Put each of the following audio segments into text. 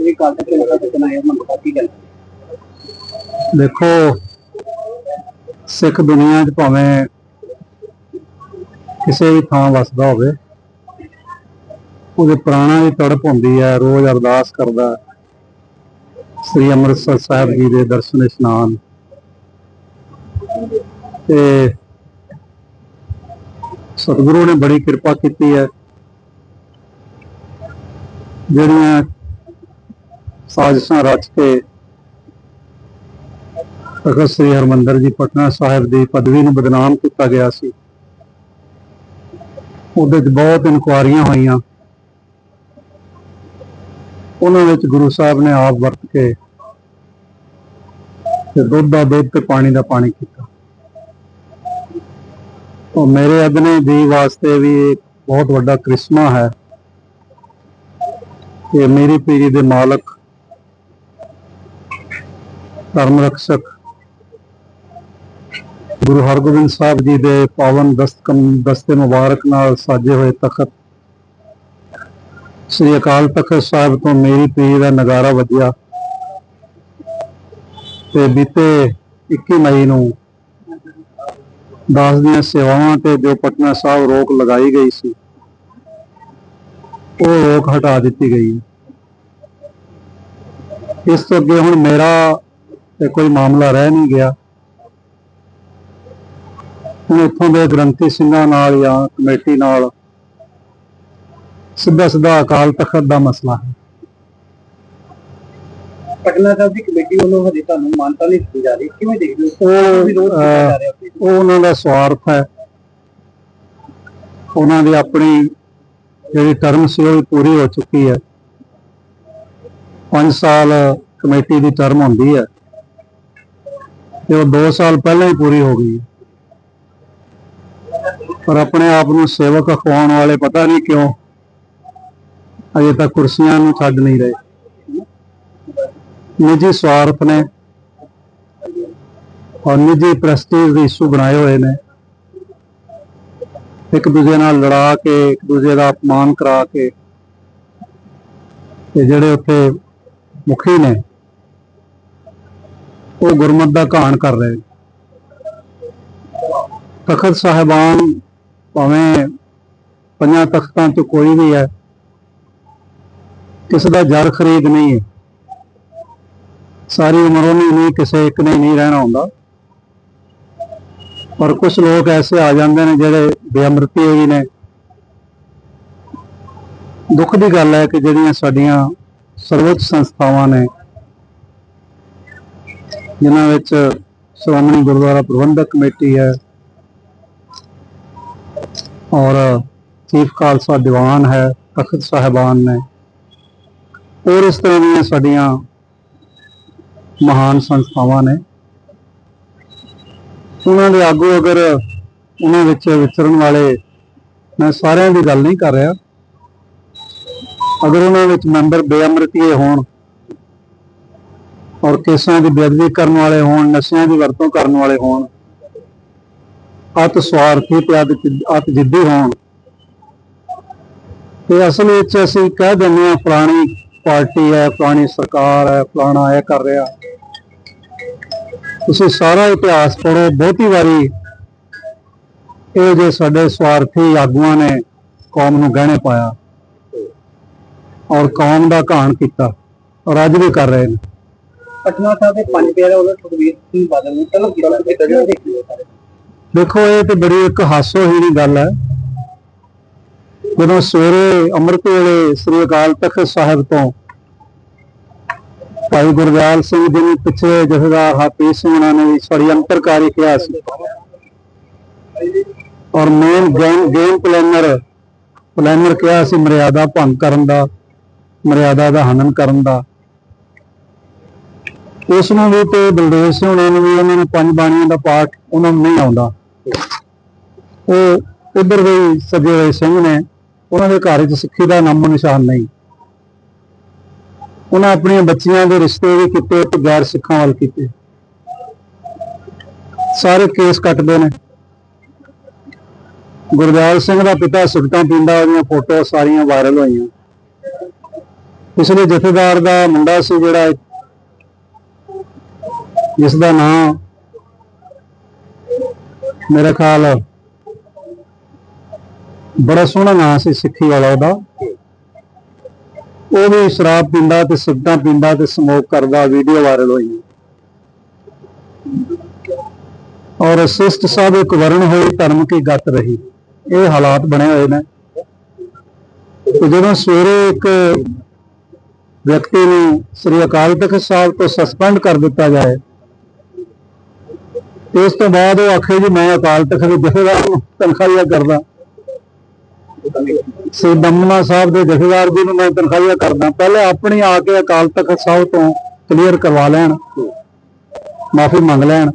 ਇਹ ਕੱਲ ਤੱਕ ਲਗਾ ਸਕਣਾ ਹੈ ਮੰਗ ਕੀ ਗੱਲ ਦੇਖੋ, ਸਿੱਖ ਦੁਨੀਆ 'ਚ ਭਾਵੇਂ ਕਿਸੇ ਵੀ ਥਾਂ ਵਸਦਾ ਹੋਵੇ, ਉਹਦੇ ਪ੍ਰਾਣਾਂ ਦੀ ਤੜਪ ਹੁੰਦੀ ਹੈ, ਰੋਜ਼ ਅਰਦਾਸ ਕਰਦਾ ਸ੍ਰੀ ਅੰਮ੍ਰਿਤਸਰ ਸਾਹਿਬ ਜੀ ਦੇ ਦਰਸ਼ਨ ਇਸ਼ਨਾਨ। ਤੇ ਸਤਿਗੁਰੂ ਨੇ ਬੜੀ ਕਿਰਪਾ ਕੀਤੀ ਹੈ। ਜਿਹੜੀਆਂ ਸਾਜ਼ਿਸ਼ਾਂ ਰਚ ਕੇ ਤਖਤ ਸ੍ਰੀ ਹਰਮੰਦਰ ਜੀ ਪਟਨਾ ਸਾਹਿਬ ਦੀ ਪਦਵੀ ਨੂੰ ਬਦਨਾਮ ਕੀਤਾ ਗਿਆ ਸੀ। ਉਹਦੇ 'ਚ ਬਹੁਤ ਇਨਕੁਆਰੀਆਂ ਹੋਈਆਂ। ਉਹਨਾਂ ਵਿੱਚ ਗੁਰੂ ਸਾਹਿਬ ਨੇ ਆਪ ਵਰਤ ਕੇ ਤੇ ਦੁੱਧ ਦਾ ਦੁੱਧ ਤੇ ਪਾਣੀ ਦਾ ਪਾਣੀ ਕੀਤਾ। ਉਹ ਮੇਰੇ ਅਗਨੇ ਜੀ ਵਾਸਤੇ ਵੀ ਇੱਕ ਬਹੁਤ ਵੱਡਾ ਕ੍ਰਿਸ਼ਮਾ ਹੈ। ਕਿ ਮੇਰੀ ਪੀੜੀ ਦੇ ਮਾਲਕ ਧਰਮ ਰਕਸ਼ਕ ਗੁਰੂ ਹਰਗੋਬਿੰਦ ਸਾਹਿਬ ਜੀ ਦੇ ਪਾਵਨ ਦਸਤਕਮ ਦਸਤੇ ਮੁਬਾਰਕ ਨਾਲ ਸਾਜੇ ਹੋਏ ਤਖਤ। ਸ੍ਰੀ ਅਕਾਲ ਤਖਤ ਸਾਹਿਬ ਤੋਂ ਮੇਰੀ ਪੀਰੀ ਦਾ ਨਗਾਰਾ ਵੱਜਿਆ। ਤੇ ਬੀਤੇ 21 ਮਈ ਨੂੰ ਦਾਸ ਦੀਆਂ ਸੇਵਾਵਾਂ ਤੇ ਜੋ ਪਟਨਾ ਸਾਹਿਬ ਰੋਕ ਲਗਾਈ ਗਈ ਸੀ, ਉਹ ਰੋਕ ਹਟਾ ਦਿੱਤੀ ਗਈ। ਇਸ ਤੋਂ ਅੱਗੇ ਹੁਣ ਮੇਰਾ ਤੇ ਕੋਈ ਮਾਮਲਾ ਰਹਿ ਨਹੀਂ ਗਿਆ। ਹੁਣ ਇੱਥੋਂ ਦੇ ਗ੍ਰੰਥੀ ਸਿੰਘਾਂ ਨਾਲ ਜਾਂ ਕਮੇਟੀ ਨਾਲ ਸਿੱਧਾ ਸਿੱਧਾ ਅਕਾਲ ਤਖਤ ਦਾ ਮਸਲਾ ਹੈ। ਪਟਨਾ ਸਾਹਿਬ ਦੀ ਕਮੇਟੀ ਵੱਲੋਂ ਹਜੇ ਤੁਹਾਨੂੰ ਮਾਨਤਾ ਨਹੀਂ ਦਿੱਤੀ ਜਾ ਰਹੀ। ਕਿਵੇਂ ਦੇਖਦੇ ਹੋ? ਉਹ ਉਹਨਾਂ ਦਾ ਸਵਾਰਥ ਹੈ। ਉਹਨਾਂ ਦੀ ਆਪਣੀ ਜਿਹੜੀ ਟਰਮ ਸੀ ਉਹ ਪੂਰੀ ਹੋ ਚੁੱਕੀ ਹੈ। 5 ਸਾਲ ਕਮੇਟੀ ਦੀ ਟਰਮ ਹੁੰਦੀ ਹੈ। ਤੇ ਉਹ 2 ਸਾਲ ਪਹਿਲਾਂ ਹੀ ਪੂਰੀ ਹੋ ਗਈ ਪਰ ਆਪਣੇ ਆਪ ਨੂੰ ਸੇਵਕ ਅਖਵਾਉਣ ਵਾਲੇ ਪਤਾ ਨਹੀਂ ਕਿਉਂ ਅਜੇ ਤੱਕ ਕੁਰਸੀਆਂ ਨੂੰ ਛੱਡ ਨਹੀਂ ਰਹੇ। ਨਿੱਜੀ ਸਵਾਰਥ ਨੇ ਔਰ ਨਿੱਜੀ ਪ੍ਰੈਸਟੀਜ ਦੇ ਇਸ਼ੂ ਬਣਾਏ ਹੋਏ ਨੇ। ਇੱਕ ਦੂਜੇ ਨਾਲ ਲੜਾ ਕੇ, ਇੱਕ ਦੂਜੇ ਦਾ ਅਪਮਾਨ ਕਰਾ ਕੇ ਤੇ ਜਿਹੜੇ ਉੱਥੇ ਮੁਖੀ ਨੇ ਉਹ ਗੁਰਮਤ ਦਾ ਘਾਣ ਕਰ ਰਹੇ। ਤਖਤ ਸਾਹਿਬਾਨ ਭਾਵੇਂ ਪੰਜਾਂ ਤਖਤਾਂ ਤੋਂ ਕੋਈ ਵੀ ਹੈ, ਕਿਸੇ ਦਾ ਜਰ ਖਰੀਦ ਨਹੀਂ ਹੈ। ਸਾਰੀ ਉਮਰ ਉਹਨੇ ਨਹੀਂ, ਕਿਸੇ ਇੱਕ ਨੇ ਨਹੀਂ ਰਹਿਣਾ ਹੁੰਦਾ। ਪਰ ਕੁਝ ਲੋਕ ਐਸੇ ਆ ਜਾਂਦੇ ਨੇ ਜਿਹੜੇ ਬੇਅਮਰਤੀ ਵੀ ਨੇ। ਦੁੱਖ ਦੀ ਗੱਲ ਹੈ ਕਿ ਜਿਹੜੀਆਂ ਸਾਡੀਆਂ ਸਰਵੋੱਚ ਸੰਸਥਾਵਾਂ ਨੇ ਜਿਨ੍ਹਾਂ ਵਿੱਚ ਸ਼੍ਰੋਮਣੀ ਗੁਰਦੁਆਰਾ ਪ੍ਰਬੰਧਕ ਕਮੇਟੀ ਹੈ ਔਰ ਚੀਫ ਖਾਲਸਾ ਦੀਵਾਨ ਹੈ, ਤਖਤ ਸਾਹਿਬਾਨ ਨੇ। ਔਰ ਇਸ ਤਰ੍ਹਾਂ ਦੀਆਂ ਸਾਡੀਆਂ ਮਹਾਨ ਸੰਸਥਾਵਾਂ ਨੇ। ਉਹਨਾਂ ਦੇ ਆਗੂ ਅਗਰ ਉਹਨਾਂ ਵਿੱਚ ਵਿਚਰਨ ਵਾਲੇ ਮੈਂ ਸਾਰਿਆਂ ਦੀ ਗੱਲ ਨਹੀਂ ਕਰ ਰਿਹਾ। ਅਗਰ ਉਹਨਾਂ ਵਿੱਚ ਮੈਂਬਰ ਬੇਅਮਰਤੀਏ ਹੋਣ ਔਰ ਕੇਸਾਂ ਦੀ ਬੇਅਦਬੀ ਕਰਨ ਵਾਲੇ ਹੋਣ, ਨਸ਼ਿਆਂ ਦੀ ਵਰਤੋਂ ਕਰਨ ਵਾਲੇ ਹੋਣ ਅਤ ਸਵਾਰਥੀ ਤੇ ਅਤ ਅਤ ਜਿੱਦੀ ਹੋਣ। ਤੇ ਅਸਲ ਵਿੱਚ ਅਸੀਂ ਕਹਿ ਦਿੰਦੇ ਹਾਂ ਫਲਾਣੀ ਪਾਰਟੀ ਹੈ ਫਲਾਣੀ ਸਰਕਾਰ ਹੈ, ਫਲਾਣਾ ਇਹ ਕਰ ਰਿਹਾ। ਤੁਸੀਂ ਸਾਰਾ ਇਤਿਹਾਸ ਪੜੋ ਬਹੁਤੀ ਵਾਰੀ ਇਹ ਜੇ ਸਾਡੇ ਸਵਾਰਥੀ ਆਗੂਆਂ ਨੇ ਕੌਮ ਨੂੰ ਗਹਿਣੇ ਪਾਇਆ ਔਰ ਕੌਮ ਦਾ ਘਾਣ ਕੀਤਾ ਔਰ ਅੱਜ ਵੀ ਕਰ ਰਹੇ ਨੇ। ਪਟਨਾ ਸਾਹਿਬ ਦੇ ਪੰਜ ਪਿਆਰੇ ਉਹਨਾਂ ਸੁਖਬੀਰ ਸਿੰਘ ਬਾਦਲ ਨੂੰ ਤਲਬ ਕੀਤਾ ਤੇ ਕਿਵੇਂ ਦੇਖਦੇ ਹੋ ਸਾਰੇ। ਦੇਖੋ ਇਹ ਤੇ ਬੜੀ ਇੱਕ ਹਾਸੋਹੀਣੀ ਗੱਲ ਹੈ। ਜਦੋਂ ਸਵੇਰੇ ਅੰਮ੍ਰਿਤ ਵੇਲੇ ਸ੍ਰੀ ਅਕਾਲ ਤਖਤ ਸਾਹਿਬ ਤੋਂ ਭਾਈ ਗੁਰਦਿਆਲ ਸਿੰਘ ਜੀ ਨੇ ਪਿਛਲੇ ਜਥੇਦਾਰ ਹਾਪੀ ਸਿੰਘ ਉਹਨਾਂ ਨੇ ਵੀ ષੜਯੰਤਰਕਾਰੀ ਕਿਹਾ ਸੀ। ਔਰ main game game planner planner ਕਿਹਾ ਸੀ ਮਰਿਆਦਾ ਭੰਗ ਕਰਨ ਦਾ ਮਰਿਆਦਾ ਦਾ ਹਨਨ ਕਰਨ ਦਾ। ਉਸ ਨੂੰ ਵੀ ਤੇ ਬਲਦੇਵ ਸਿੰਘ ਉਹਨਾਂ ਨੂੰ ਵੀ ਉਹਨਾਂ ਨੂੰ ਪੰਜ ਬਾਣੀਆਂ ਦਾ ਪਾਠ ਉਹਨਾਂ ਨੂੰ ਨਹੀਂ ਆਉਂਦਾ। ਉਹ ਇੱਧਰ ਦੇ ਹੀ ਸੱਜੇ ਹੋਏ ਸਿੰਘ ਨੇ ਉਹਨਾਂ ਦੇ ਘਰ ਵਿੱਚ ਸਿੱਖੀ ਦਾ ਨਾਮੋ ਨਿਸ਼ਾਨ ਨਹੀਂ। ਉਹਨਾਂ ਆਪਣੀਆਂ ਬੱਚੀਆਂ ਦੇ ਰਿਸ਼ਤੇ ਵੀ ਕੀਤੇ ਤੇ ਗੈਰ ਸਿੱਖਾਂ ਵੱਲ ਕੀਤੇ। ਸਾਰੇ ਕੇਸ ਕੱਟਦੇ ਨੇ। ਗੁਰਦਿਆਲ ਸਿੰਘ ਦਾ ਪਿਤਾ ਸਿਗਰਟਾਂ ਪੀਂਦਾ, ਉਹਦੀਆਂ ਫੋਟੋ ਸਾਰੀਆਂ ਵਾਇਰਲ ਹੋਈਆਂ। ਪਿਛਲੇ ਜਥੇਦਾਰ ਦਾ ਮੁੰਡਾ ਸੀ ਜਿਹੜਾ ਜਿਸ ਦਾ ਨਾਮ ਮੇਰਾ ਖਿਆਲ ਬੜਾ ਸੋਹਣਾ ਨਾਮ ਸੀ ਸਿੱਖੀ ਵਾਲਾ ਉਹਦਾ। ਉਹ ਵੀ ਸ਼ਰਾਬ ਪੀਂਦਾ ਤੇ ਸਿਗਰਟਾਂ ਪੀਂਦਾ ਤੇ ਸਮੋਕ ਕਰਦਾ ਵੀਡੀਓ ਵਾਇਰਲ ਹੋਈ। ਔਰ ਸਿਸਟ ਸਾਹਿਬ ਇੱਕ ਵਰਣ ਹੋਈ, ਧਰਮ ਕੀ ਗੱਤ ਰਹੀ। ਇਹ ਹਾਲਾਤ ਬਣੇ ਹੋਏ ਨੇ। ਤੇ ਜਦੋਂ ਸਵੇਰੇ ਇੱਕ ਵਿਅਕਤੀ ਨੂੰ ਸ੍ਰੀ ਅਕਾਲ ਤਖਤ ਸਾਹਿਬ ਤੋਂ ਸਸਪੈਂਡ ਕਰ ਦਿੱਤਾ ਜਾਏ ਤੇ ਉਸ ਤੋਂ ਬਾਅਦ ਉਹ ਆਖੇ ਜੀ, ਮੈਂ ਅਕਾਲ ਤਖਤ ਦੇ ਜਥੇਦਾਰ ਨੂੰ ਤਨਖਾਹੀਆ ਕਰਦਾ। ਸ੍ਰੀ ਦਮਨਾ ਸਾਹਿਬ ਦੇ ਜਥੇਦਾਰ ਜੀ ਨੂੰ ਮੈਂ ਤਨਖਾਹੀਆ ਕਰਦਾ। ਪਹਿਲੇ ਆਪਣੀ ਆ ਕੇ ਅਕਾਲ ਤਖਤ ਸਾਹਿਬ ਤੋਂ ਕਲੀਅਰ ਕਰਵਾ ਲੈਣ, ਮਾਫੀ ਮੰਗ ਲੈਣ।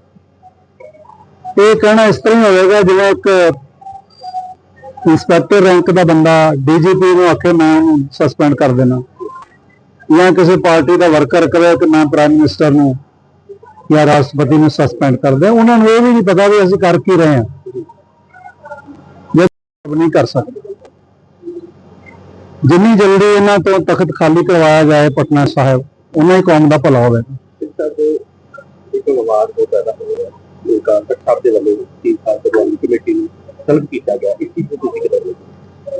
ਇਹ ਕਹਿਣਾ ਇਸ ਤਰ੍ਹਾਂ ਹੀ ਹੋਵੇਗਾ, ਜਿਵੇਂ ਇੱਕ ਇੰਸਪੈਕਟਰ ਰੈਂਕ ਦਾ ਬੰਦਾ ਡੀਜੀਪੀ ਨੂੰ ਆਖੇ, ਮੈਂ ਉਹਨੂੰ ਸਸਪੈਂਡ ਕਰ ਦੇਣਾ ਜਾਂ ਕਿਸੇ ਪਾਰਟੀ ਦਾ ਵਰਕਰ ਕਰੇ ਕਿ ਮੈਂ ਪ੍ਰਾਈਮ ਮਿਨਿਸਟਰ ਨੂੰ ਜਾਂ ਰਾਸ਼ਟਰਪਤੀ ਨੂੰ ਸਸਪੈਂਡ ਕਰਦੇ ਦਿਆਂ ਉਹਨਾਂ ਨੂੰ ਇਹ ਵੀ ਨਹੀਂ ਪਤਾ ਵੀ ਅਸੀਂ ਕਰ ਕੀ ਰਹੇ ਹਾਂ। ਜੇ ਨਹੀਂ ਕਰ ਸਕਦੇ। ਜਿੰਨੀ ਜਲਦੀ ਇਹਨਾਂ ਤੋਂ ਤਖਤ ਖਾਲੀ ਕਰਵਾਇਆ ਜਾਏ ਪਟਨਾ ਸਾਹਿਬ ਉਹਨਾਂ ਹੀ ਕੌਮ ਦਾ ਭਲਾ ਹੋਵੇ। ਇੱਕ ਵਿਵਾਦ ਹੋ ਪੈਦਾ ਹੋ ਇਹ ਕਾਰ ਤਖਤ ਦੇ ਵੱਲੋਂ ਤੀਨ ਸਾਲ ਤੋਂ ਕਮੇਟੀ ਨੂੰ ਤਲਬ ਕੀਤਾ ਗਿਆ ਇਸ ਚੀਜ਼ ਨੂੰ ਤੁਸੀਂ ਕਿਦਾਂ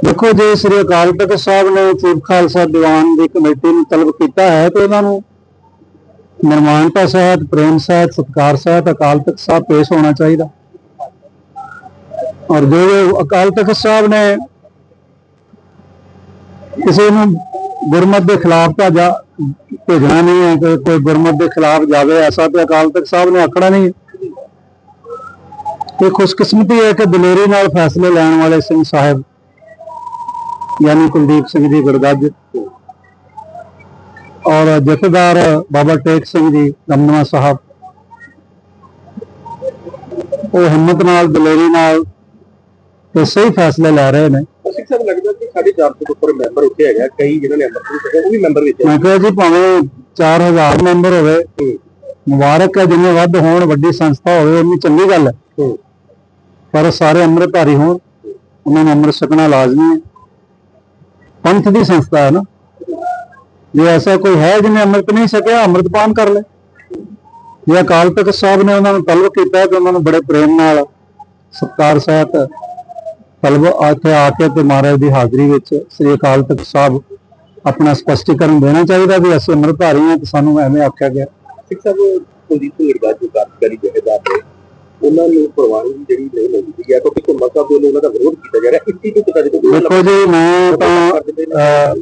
ਦੇਖੋ, ਜੇ ਸ੍ਰੀ ਅਕਾਲ ਤਖਤ ਸਾਹਿਬ ਨੇ ਚੀਫ ਖਾਲਸਾ ਦੀਵਾਨ ਦੀ ਕਮੇਟੀ ਨੂੰ ਤਲਬ ਕੀਤਾ ਹੈ, ਤੇ ਉਹਨਾਂ ਨੂੰ ਨਿਰਮਾਣਤਾ ਸਹਿਤ, ਪ੍ਰੇਮ ਸਹਿਤ, ਸਤਕਾਰ ਸਹਿਤ, ਅਕਾਲ ਤਖਤ ਸਾਹਿਬ ਪੇਸ਼ ਹੋਣਾ ਚਾਹੀਦਾ। ਔਰ ਜੋ ਅਕਾਲ ਤਖਤ ਸਾਹਿਬ ਨੇ ਕਿਸੇ ਨੂੰ ਗੁਰਮਤ ਦੇ ਖਿਲਾਫ ਤਾਂ ਜਾ ਭੇਜਣਾ ਨਹੀਂ ਹੈ ਕਿ ਕੋਈ ਗੁਰਮਤ ਦੇ ਖਿਲਾਫ ਜਾਵੇ, ਐਸਾ ਤੇ ਅਕਾਲ ਤਖਤ ਸਾਹਿਬ ਨੇ ਆਖਣਾ ਨਹੀਂ। ਤੇ ਖੁਸ਼ਕਿਸਮਤੀ ਹੈ ਕਿ ਦਲੇਰੀ ਨਾਲ ਫੈਸਲੇ ਲੈਣ ਵਾਲੇ ਸਿੰਘ ਸਾਹਿਬ, ਯਾਨੀ ਕੁਲਦੀਪ ਸਿੰਘ ਜੀ ਗੁਰਗੱਜ ਔਰ ਜਥੇਦਾਰ ਬਾਬਾ ਟੇਕ ਸਿੰਘ ਜੀ ਦਮਦਮਾ ਸਾਹਿਬ। ਉਹ ਹਿੰਮਤ ਨਾਲ ਦਲੇਰੀ ਨਾਲ ਤੇ ਸਹੀ ਫੈਸਲੇ ਲੈ ਰਹੇ ਨੇ। ਸਿੱਖ ਸਾਹਿਬ ਲੱਗਦਾ ਕਿ ਸਾਡੇ 400 ਤੋਂ ਉੱਪਰ ਮੈਂਬਰ ਉੱਥੇ ਹੈਗਾ ਕਈ ਜਿਨ੍ਹਾਂ ਨੇ ਅੰਮ੍ਰਿਤ ਨਹੀਂ ਛਕਿਆ ਉਹ ਵੀ ਮੈਂਬਰ ਵਿੱਚ ਹੈ ਮੈਂ ਕਿਹਾ ਜੀ ਭਾਵੇਂ 4000 ਮੈਂਬਰ ਹੋਵੇ ਮੁਬਾਰਕ ਹੈ ਜਿੰਨੇ ਵੱਧ ਹੋਣ ਵੱਡੀ ਸੰਸਥਾ ਹੋਵੇ ਉਨੀ ਚੰਗੀ ਗੱਲ ਹੈ। ਹੂੰ। ਪਰ ਸਾਰੇ ਅੰਮ੍ਰਿਤਧਾਰੀ ਹੋਣ ਉਹਨਾਂ ਨੂੰ ਅੰਮ੍ਰਿਤ ਛਕਣਾ ਲਾਜ਼ਮੀ ਹੈ। ਪੰਥ ਦੀ ਸੰਸਥਾ ਹੈ ਨਾ। ਜੇ ਐਸਾ ਕੋਈ ਹੈ ਜਿਹਨੇ ਅੰਮ੍ਰਿਤ ਨਹੀਂ ਛਕਿਆ ਅੰਮ੍ਰਿਤਪਾਨ ਕਰ ਲੈ। ਜੇ ਅਕਾਲ ਤਖਤ ਸਾਹਿਬ ਨੇ ਉਹਨਾਂ ਨੂੰ ਤਲਬ ਕੀਤਾ ਤੇ ਉਹਨਾਂ ਨੂੰ ਬੜੇ ਪ੍ਰੇਮ ਨਾਲ ਸਤਕਾਰ ਸਹਿਤ ਤਲਬ ਇੱਥੇ ਆ ਕੇ ਤੇ ਮਹਾਰਾਜ ਦੀ ਹਾਜ਼ਰੀ ਵਿੱਚ ਸ੍ਰੀ ਅਕਾਲ ਤਖਤ ਸਾਹਿਬ ਆਪਣਾ ਸਪਸ਼ਟੀਕਰਨ ਦੇਣਾ ਚਾਹੀਦਾ ਵੀ ਅਸੀਂ ਅੰਮ੍ਰਿਤਧਾਰੀ ਹਾਂ ਤੇ ਸਾਨੂੰ ਐਵੇਂ ਆਖਿਆ ਗਿਆ। ਸਿੱਖ ਸਾਹਿਬ ਕੁਲਦੀਪ ਸਿੰਘ ਗੜਗਾ ਜੋ ਕਾਰਜਕਾਰੀ ਜਥੇਦਾਰ ਨੇ ਉਹਨਾਂ ਨੂੰ ਪ੍ਰਵਾਨਗੀ ਜਿਹੜੀ ਨਹੀਂ ਮਿਲਦੀ ਗਿਆ ਕਿਉਂਕਿ ਘੁੰਮਾ ਸਾਹਿਬ ਵੱਲੋਂ ਉਹਨਾਂ ਦਾ ਵਿਰੋਧ ਕੀਤਾ ਜਾ ਰਿਹਾ। ਇਸ ਚੀਜ਼ ਨੂੰ ਕਿਦਾਂ ਦੇਖੋ ਦੇਖੋ ਜੀ ਮੈਂ ਤਾਂ ਅਹ,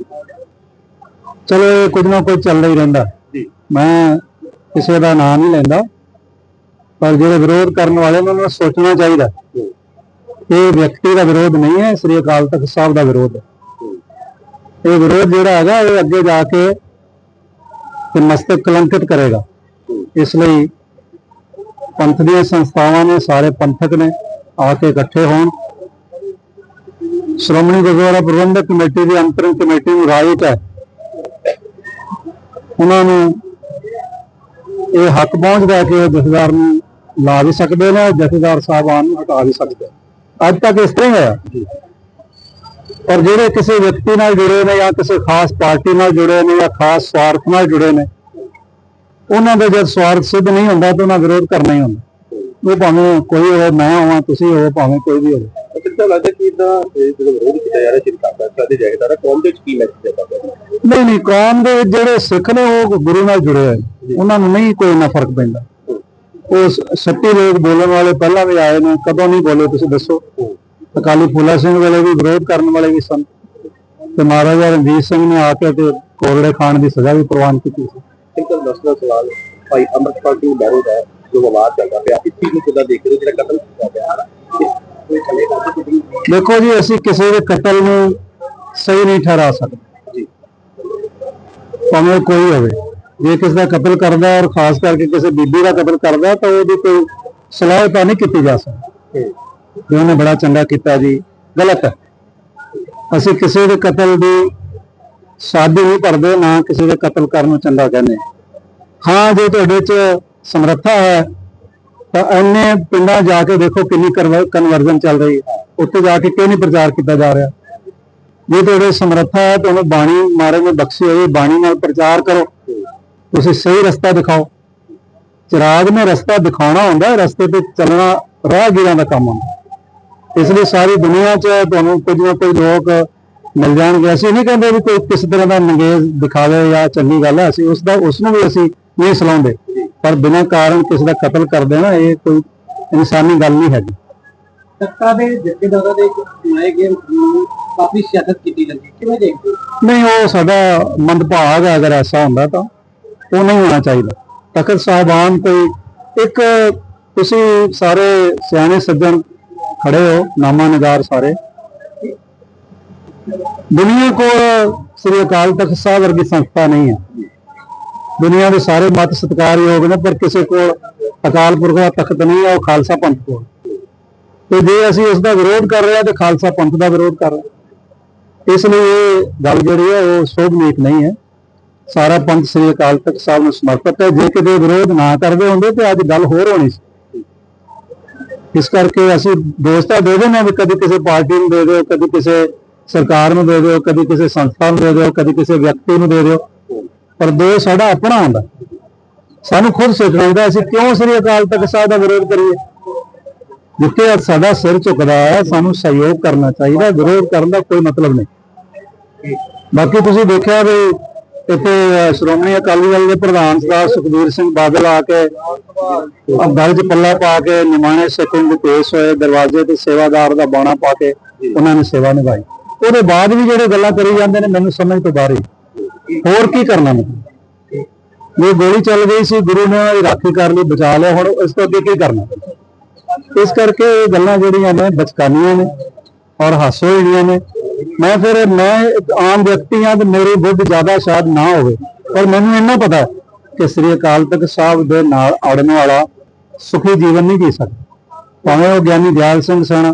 ਚਲੋ ਇਹ ਕੁਝ ਨਾ ਕੁਝ ਚੱਲਦਾ ਹੀ ਰਹਿੰਦਾ। ਜੀ। ਮੈਂ ਕਿਸੇ ਦਾ ਨਾਮ ਨਹੀਂ ਲੈਂਦਾ ਪਰ ਜਿਹੜੇ ਵਿਰੋਧ ਕਰਨ ਵਾਲੇ ਉਹਨਾਂ ਨੂੰ ਸੋਚਣਾ ਚਾਹੀਦਾ। ਇਹ ਵਿਅਕਤੀ ਦਾ ਵਿਰੋਧ ਨਹੀਂ ਹੈ ਸ੍ਰੀ ਅਕਾਲ ਤਖਤ ਸਾਹਿਬ ਦਾ ਵਿਰੋਧ ਹੈ। ਇਹ ਵਿਰੋਧ ਜਿਹੜਾ ਹੈਗਾ ਇਹ ਅੱਗੇ ਜਾ ਕੇ ਤੇ ਮਸਤਕ ਕਲੰਕਿਤ ਕਰੇਗਾ। ਇਸ ਲਈ ਪੰਥ ਦੀਆਂ ਸੰਸਥਾਵਾਂ ਨੇ ਸਾਰੇ ਪੰਥਕ ਨੇ ਆ ਕੇ ਇਕੱਠੇ ਹੋਣ। ਸ਼੍ਰੋਮਣੀ ਗੁਰਦੁਆਰਾ ਪ੍ਰਬੰਧਕ ਕਮੇਟੀ ਦੀ ਅੰਤਰਿਮ ਕਮੇਟੀ ਨੂੰ ਰਾਈਟ ਹੈ। ਉਹਨਾਂ ਨੂੰ ਇਹ ਹੱਕ ਪਹੁੰਚਦਾ ਕਿ ਉਹ ਜਥੇਦਾਰ ਨੂੰ ਲਾ ਵੀ ਸਕਦੇ ਨੇ, ਜਥੇਦਾਰ ਸਾਹਿਬਾਨ ਨੂੰ ਹਟਾ ਵੀ ਸਕਦੇ ਅੱਜ ਤੱਕ ਇਸ ਤਰ੍ਹਾਂ ਹੀ ਹੋਇਆ। ਪਰ ਜਿਹੜੇ ਕਿਸੇ ਵਿਅਕਤੀ ਨਾਲ ਜੁੜੇ ਨੇ ਜਾਂ ਕਿਸੇ ਖਾਸ ਪਾਰਟੀ ਨਾਲ ਜੁੜੇ ਨੇ ਜਾਂ ਖਾਸ ਸਵਾਰਥ ਨਾਲ ਜੁੜੇ ਨੇ, ਉਹਨਾਂ ਦਾ ਜਦ ਸਵਾਰਥ ਸਿੱਧ ਨਹੀਂ ਹੁੰਦਾ ਤਾਂ ਉਹਨਾਂ ਵਿਰੋਧ ਕਰਨਾ ਹੀ ਹੁੰਦਾ। ਉਹ ਭਾਵੇਂ ਕੋਈ ਹੋਵੇ ਮੈਂ ਹੋਵਾਂ ਤੁਸੀਂ ਹੋਵੋ ਭਾਵੇਂ ਕੋਈ ਵੀ ਹੋਵੇ। ਸਿੱਖ ਸਾਹਿਬ ਲੱਗਦਾ ਕਿ ਇਦਾਂ ਜਦੋਂ ਵਿਰੋਧ ਕੀਤਾ ਜਾ ਰਿਹਾ ਸ਼੍ਰੀ ਕਾਬਾ ਸਾਹਿਬ ਦੇ ਜਥੇਦਾਰ ਕੌਮ ਦੇ ਵਿੱਚ ਕੀ ਮੈਸੇਜ ਹੈ ਬਾਬਾ ਨਹੀਂ ਨਹੀਂ ਕੌਮ ਦੇ ਜਿਹੜੇ ਸਿੱਖ ਨੇ ਉਹ ਗੁਰੂ ਨਾਲ ਜੁੜੇ ਹੋਏ। ਉਹਨਾਂ ਨੂੰ ਨਹੀਂ ਕੋਈ ਨਾ ਫ਼ਰਕ ਪੈਂਦਾ। ਉਹ ਸ- ਸੱਚੇ ਲੋਕ ਬੋਲਣ ਵਾਲੇ ਪਹਿਲਾਂ ਵੀ ਆਏ ਨੇ ਕਦੋਂ ਨਹੀਂ ਬੋਲੇ ਤੁਸੀਂ ਦੱਸੋ। ਅਕਾਲੀ ਫੂਲਾ ਸਿੰਘ ਵੇਲੇ ਵੀ ਵਿਰੋਧ ਕਰਨ ਵਾਲੇ ਵੀ ਸਨ। ਤੇ ਮਹਾਰਾਜਾ ਰਣਜੀਤ ਸਿੰਘ ਨੇ ਆ ਕੇ ਤੇ ਕੋਰੜੇ ਖਾਣ ਦੀ ਸਜ਼ਾ ਵੀ ਪ੍ਰਵਾਨ ਕੀਤੀ ਸੀ। ਸਾਹਿਬ ਦਸਵਾਂ ਸਵਾਲ ਭਾਈ ਅੰਮ੍ਰਿਤਪਾਲ ਸਿੰਘ ਮਹਿਰੋ ਦਾ ਜੋ ਵਿਵਾਦ ਚੱਲਦਾ ਪਿਆ ਇਸ ਚੀਜ਼ ਨੂੰ ਕਿਦਾਂ ਦੇਖ ਹੋ? ਜਿਹੜਾ ਕਤਲ ਕੀਤਾ ਗਿਆ ਜੀ ਅਸੀਂ ਕਿਸੇ ਦੇ ਕਤਲ ਨੂੰ ਸਹੀ ਨਹੀਂ ਠਹਿਰਾ ਸਕਦੇ। ਜੀ। ਭਾਵੇਂ ਕੋਈ ਹੋਵੇ। ਜੇ ਕਿਸੇ ਦਾ ਕਤਲ ਕਰਦਾ ਔਰ ਖਾਸ ਕਰਕੇ ਕਿਸੇ ਬੀਬੀ ਦਾ ਕਤਲ ਕਰਦਾ ਤਾਂ ਉਹਦੀ ਕੋਈ ਸਲਾਹ ਤਾਂ ਨਹੀਂ ਕੀਤੀ ਜਾ ਸਕਦੀ। ਵੀ ਉਹਨੇ ਬੜਾ ਚੰਗਾ ਕੀਤਾ ਜੀ। ਗਲਤ ਹੈ। ਅਸੀਂ ਕਿਸੇ ਦੇ ਕਤਲ ਦੀ ਸਾਡੀ ਨਹੀਂ ਭਰਦੇ ਨਾ ਕਿਸੇ ਦੇ ਕਤਲ ਕਰਨ ਨੂੰ ਚੰਗਾ ਕਹਿੰਦੇ। ਹਾਂ ਜੇ ਤੁਹਾਡੇ 'ਚ ਸਮਰੱਥਾ ਹੈ, ਤਾਂ ਐਨੇ ਪਿੰਡਾਂ ਜਾ ਕੇ ਦੇਖੋ ਕਿੰਨੀ ਕਨਵਰਜਨ ਚੱਲ ਰਹੀ ਹੈ। ਉੱਥੇ ਜਾ ਕੇ ਕਿਉਂ ਨਹੀਂ ਪ੍ਰਚਾਰ ਕੀਤਾ ਜਾ ਰਿਹਾ? ਜੇ ਤੁਹਾਡੇ ਸਮਰੱਥਾ ਹੈ, ਤੁਹਾਨੂੰ ਬਾਣੀ ਮਾਰੇ ਨੂੰ ਬਖਸ਼ੀ ਹੋਈ ਬਾਣੀ ਨਾਲ ਪ੍ਰਚਾਰ ਕਰੋ। ਤੁਸੀਂ ਸਹੀ ਰਸਤਾ ਦਿਖਾਓ। ਚਿਰਾਗ ਨੇ ਰਸਤਾ ਦਿਖਾਉਣਾ ਹੁੰਦਾ, ਰਸਤੇ ਤੇ ਚੱਲਣਾ ਰਾਹਗੀਰਾਂ ਦਾ ਕੰਮ ਹੁੰਦਾ। ਇਸ ਲਈ ਸਾਰੀ ਦੁਨੀਆ 'ਚ ਤੁਹਾਨੂੰ ਕੁਝ ਨਾ ਕੁਝ ਲੋਕ ਮਿਲ ਜਾਣਗੇ। ਅਸੀਂ ਨਹੀਂ ਕਹਿੰਦੇ ਵੀ ਕੋਈ ਕਿਸ ਤਰ੍ਹਾਂ ਦਾ ਨੰਗੇਜ਼ ਦਿਖਾਵੇ ਜਾਂ ਚੰਗੀ ਗੱਲ ਹੈ। ਅਸੀਂ ਉਸ ਦਾ ਉਸ ਨੂੰ ਵੀ ਅਸੀਂ ਨਹੀਂ ਸਲਾਉਂਦੇ। ਪਰ ਬਿਨਾਂ ਕਾਰਨ ਕਿਸੇ ਦਾ ਕਤਲ ਕਰ ਦੇਣਾ ਇਹ ਕੋਈ ਇਨਸਾਨੀ ਗੱਲ ਨਹੀਂ ਹੈਗੀ। ਸੱਤਾ ਦੇ ਜਥੇਦਾਰਾਂ ਦੇ ਬਣਾਏ ਗਏ ਨੂੰ ਕਾਫੀ ਸਿਆਸਤ ਕੀਤੀ ਜਾਂਦੀ ਕਿਵੇਂ ਦੇਖਦੇ ਨਹੀਂ ਉਹ ਸਾਡਾ ਮੰਦਭਾਗ ਹੈ ਅਗਰ ਐਸਾ ਹੁੰਦਾ ਤਾਂ। ਉਹ ਨਹੀਂ ਹੋਣਾ ਚਾਹੀਦਾ। ਤਖਤ ਸਾਹਿਬਾਨ ਕੋਈ ਇੱਕ ਤੁਸੀਂ ਸਾਰੇ ਸਿਆਣੇ ਸੱਜਣ ਖੜੇ ਹੋ ਨਾਮਾ ਨਿਗਾਰ ਸਾਰੇ। ਦੁਨੀਆ ਕੋਲ ਸ੍ਰੀ ਅਕਾਲ ਤਖਤ ਸਾਹਿਬ ਵਰਗੀ ਸੰਸਥਾ ਨਹੀਂ ਹੈ। ਦੁਨੀਆ ਦੇ ਸਾਰੇ ਮਤ ਸਤਿਕਾਰਯੋਗ ਨੇ, ਪਰ ਕਿਸੇ ਕੋਲ ਅਕਾਲ ਪੁਰਖ ਦਾ ਤਖਤ ਨਹੀਂ ਹੈ, ਉਹ ਖਾਲਸਾ ਪੰਥ ਕੋਲ। ਤੇ ਜੇ ਅਸੀਂ ਉਸ ਦਾ ਵਿਰੋਧ ਕਰ ਰਹੇ ਹਾਂ, ਤੇ ਖਾਲਸਾ ਪੰਥ ਦਾ ਵਿਰੋਧ ਕਰ ਰਹੇ ਇਸ ਲਈ ਇਹ ਗੱਲ ਜਿਹੜੀ ਹੈ, ਉਹ ਸ਼ੋਭਨੀਕ ਨਹੀਂ ਹੈ। ਸਾਰਾ ਪੰਥ ਸ੍ਰੀ ਅਕਾਲ ਤਖਤ ਸਾਹਿਬ ਨੂੰ ਸਮਰਪਿਤ ਹੈ। ਜੇ ਕਿਤੇ ਵਿਰੋਧ ਨਾ ਕਰਦੇ ਹੁੰਦੇ, ਤੇ ਅੱਜ ਗੱਲ ਹੋਰ ਹੋਣੀ ਸੀ। ਇਸ ਕਰਕੇ ਅਸੀਂ ਦੋਸਤਾਂ ਦੇ ਦੇਣਾ ਵੀ ਕਦੀ ਕਿਸੇ ਪਾਰਟੀ ਨੂੰ ਦੇ ਦਿਓ, ਕਦੀ ਕਿਸੇ ਸਰਕਾਰ ਨੂੰ ਦੇ ਦਿਓ, ਕਦੀ ਕਿਸੇ ਸੰਸਥਾ ਨੂੰ ਦੇ ਦਿਓ, ਕਦੀ ਕਿਸੇ ਵਿਅਕਤੀ ਨੂੰ ਦੇ ਦਿਓ। ਪਰ ਦੋ ਸਾਡਾ ਆਪਣਾ ਹੁੰਦਾ। ਸਾਨੂੰ ਖੁਦ ਸੋਚਣਾ ਚਾਹੀਦਾ ਅਸੀਂ ਕਿਉਂ ਸ੍ਰੀ ਅਕਾਲ ਤਖਤ ਸਾਹਿਬ ਦਾ ਵਿਰੋਧ ਕਰੀਏ? ਜਿੱਥੇ ਸਾਡਾ ਸਿਰ ਝੁਕਦਾ ਹੈ ਸਾਨੂੰ ਸਹਿਯੋਗ ਕਰਨਾ ਚਾਹੀਦਾ ਵਿਰੋਧ ਕਰਨ ਦਾ ਕੋਈ ਮਤਲਬ ਨਹੀਂ। ਬਾਕੀ ਤੁਸੀਂ ਦੇਖਿਆ ਵੀ ਇੱਥੇ ਸ਼੍ਰੋਮਣੀ ਅਕਾਲੀ ਦਲ ਦੇ ਪ੍ਰਧਾਨ ਸਰਦਾਰ ਸੁਖਬੀਰ ਸਿੰਘ ਬਾਦਲ ਆ ਕੇ ਅਹ, 'ਚ ਪੱਲਾ ਪਾ ਕੇ ਨਿਮਾਣੇ ਸਿੱਖਾਂ ਦੇ ਪੇਸ਼ ਹੋਏ ਦਰਵਾਜ਼ੇ ਤੇ ਸੇਵਾਦਾਰ ਦਾ ਬਾਣਾ ਪਾ ਕੇ ਉਹਨਾਂ ਨੇ ਸੇਵਾ ਨਿਭਾਈ। ਉਹਦੇ ਬਾਅਦ ਵੀ ਜਿਹੜੇ ਗੱਲਾਂ ਕਰੀ ਜਾਂਦੇ ਨੇ ਮੈਨੂੰ ਸਮਝ ਤੋਂ ਬਾਹਰ ਹੀ ਹੋਰ ਕੀ ਕਰਨਾ ਮੈਂ? ਇਹ ਗੋਲੀ ਚੱਲ ਗਈ ਸੀ, ਗੁਰੂ ਨੇ ਰਾਖੀ ਕਰ ਲਈ, ਬਚਾ ਲਿਆ, ਹੁਣ ਇਸ ਤੋਂ ਅੱਗੇ ਕੀ ਕਰਨਾ? ਇਸ ਕਰਕੇ ਇਹ ਗੱਲਾਂ ਜਿਹੜੀਆਂ ਨੇ, ਬਚਕਾਨੀਆਂ ਨੇ ਔਰ ਹਾਸੋ ਜਿਹੜੀਆਂ ਨੇ। ਮੈਂ ਫਿਰ, ਮੈਂ ਇੱਕ ਆਮ ਵਿਅਕਤੀ ਹਾਂ ਤੇ ਮੇਰੀ ਬੁੱਧ ਜ਼ਿਆਦਾ ਸ਼ਾਇਦ ਨਾ ਹੋਵੇ। ਪਰ ਮੈਨੂੰ ਇੰਨਾ ਪਤਾ ਕਿ ਸ੍ਰੀ ਅਕਾਲ ਤਖਤ ਸਾਹਿਬ ਦੇ ਨਾਲ ਅੜਨ ਵਾਲਾ ਸੁਖੀ ਜੀਵਨ ਨਹੀਂ ਜੀ ਸਕਦਾ। ਭਾਵੇਂ ਉਹ ਗਿਆਨੀ ਦਿਆਲ ਸਿੰਘ ਸਨ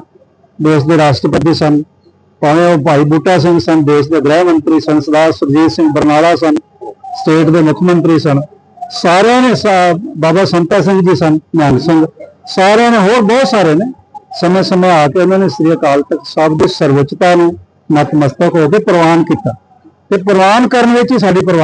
ਦੇਸ਼ ਦੇ ਰਾਸ਼ਟਰਪਤੀ ਸਨ ਭਾਵੇਂ ਉਹ ਭਾਈ ਬੂਟਾ ਸਿੰਘ ਸਨ, ਦੇਸ਼ ਦੇ ਗ੍ਰਹਿ ਮੰਤਰੀ ਸਨ, ਸਰਦਾਰ ਸੁਰਜੀਤ ਸਿੰਘ ਬਰਨਾਲਾ ਸਨ, ਸਟੇਟ ਦੇ ਮੁੱਖ ਮੰਤਰੀ ਸਨ, ਸਾਰਿਆਂ ਨੇ ਸਾ- ਬਾਬਾ ਸੰਤਾ ਸਿੰਘ ਜੀ ਸਨ ਨਿਹੰਗ ਸਿੰਘ, ਸਾਰਿਆਂ ਨੇ ਹੋਰ ਬਹੁਤ ਸਾਰੇ ਨੇ। ਸਮੇਂ ਸਮੇਂ ਆ ਕੇ ਉਹਨਾਂ ਨੇ ਸ੍ਰੀ ਅਕਾਲ ਤਖਤ ਸਾਹਿਬ ਦੀ ਸਰਵਉੱਚਤਾ ਨੂੰ ਨਤਮਸਤਕ ਹੋ ਕੇ ਪ੍ਰਵਾਨ ਕੀਤਾ। ਤੇ ਪ੍ਰਵਾਨ ਕਰਨ ਵਿੱਚ ਹੀ ਸਾਡੀ ਪ੍ਰਵਾਨ